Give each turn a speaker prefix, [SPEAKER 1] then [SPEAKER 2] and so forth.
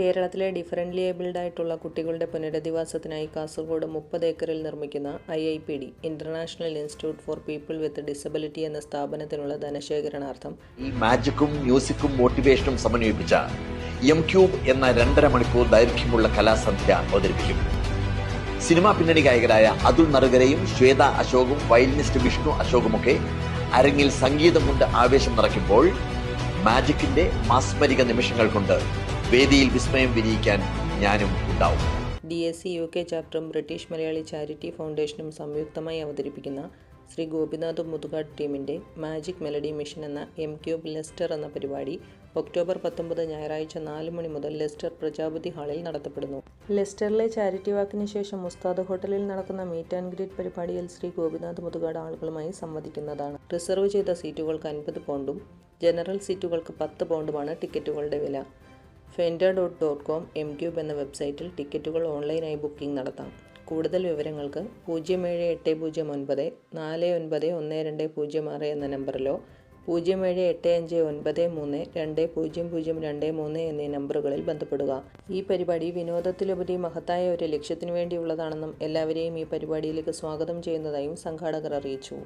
[SPEAKER 1] കേരളത്തിലെ differently abled ആയിട്ടുള്ള കുട്ടികളുടെ പുനരധിവാസത്തിനായി കാസർഗോഡ് മുപ്പത് ഏക്കറിൽ നിർമ്മിക്കുന്ന I I P D international institute for people with disability എന്ന സ്ഥാപനത്തിനുള്ള ധനശേഖരണാർത്ഥം.
[SPEAKER 2] ഈ മാജിക്കും മ്യൂസിക്കും മോട്ടിവേഷനും സമന്വയിപ്പിച്ച എം ക്യൂബ് എന്ന രണ്ടര മണിക്കൂർ ദൈർഘ്യമുള്ള കലാസന്ധ്യ അവതരിപ്പിക്കും. സിനിമാ പിന്നണി ഗായകരായ അതുൽ നറുകരയും ശ്വേത അശോകും വയലിനിസ്റ്റ് വിഷ്ണു അശോകുമൊക്കെ അരങ്ങിൽ സംഗീതം കൊണ്ട് ആവേശം നിറയ്ക്കുമ്പോൾ മാജിക്കിന്റെ മാസ്മരിക നിമിഷങ്ങൾ കൊണ്ട് വേദിയിൽ വിസ്മയം വിരിയിക്കാൻ ഞാനും ഉണ്ടാവും.
[SPEAKER 1] D S C U K ചാപ്റ്ററും British Malayali charity ഫൗണ്ടേഷനും സംയുക്തമായി അവതരിപ്പിക്കുന്ന ശ്രീ ഗോപിനാഥ് മുതുകാട് ടീമിന്റെ മാജിക് മെലഡി മിഷൻ എന്ന എം ക്യൂബ് ലെസ്റ്റർ എന്ന പരിപാടി ഒക്ടോബർ പത്തൊമ്പത് ഞായറാഴ്ച നാല് മണി മുതൽ ലെസ്റ്റർ പ്രജാപതി ഹാളിൽ നടത്തപ്പെടുന്നു. ലെസ്റ്ററിലെ ചാരിറ്റി വാക്കിന് ശേഷം മുസ്താദ് ഹോട്ടലിൽ നടക്കുന്ന മീറ്റ് ആൻഡ് ഗ്രീറ്റ് പരിപാടിയിൽ ശ്രീ ഗോപിനാഥ് മുതുകാട് ആളുകളുമായി സംവദിക്കുന്നതാണ്. റിസർവ് ചെയ്ത സീറ്റുകൾക്ക് അൻപത് പൗണ്ടും ജനറൽ സീറ്റുകൾക്ക് പത്ത് പൗണ്ടുമാണ് ടിക്കറ്റുകളുടെ വില. ഫെൻഡ dot dot com M cube എന്ന വെബ്സൈറ്റിൽ ടിക്കറ്റുകൾ ഓൺലൈനായി ബുക്കിംഗ് നടത്താം. കൂടുതൽ വിവരങ്ങൾക്ക് പൂജ്യം ഏഴ് എട്ട് പൂജ്യം ഒൻപത് നാല് ഒൻപത് ഒന്ന് രണ്ട് പൂജ്യം ആറ് എന്ന നമ്പറിലോ പൂജ്യം ഏഴ് എട്ട് അഞ്ച് ഒൻപത് മൂന്ന് രണ്ട് പൂജ്യം പൂജ്യം രണ്ട് മൂന്ന് എന്നീ നമ്പറുകളിൽ ബന്ധപ്പെടുക. ഈ പരിപാടി വിനോദത്തിലുപരി മഹത്തായ ഒരു ലക്ഷ്യത്തിനു വേണ്ടിയുള്ളതാണെന്നും എല്ലാവരെയും ഈ പരിപാടിയിലേക്ക് സ്വാഗതം ചെയ്യുന്നതായും സംഘാടകർ അറിയിച്ചു.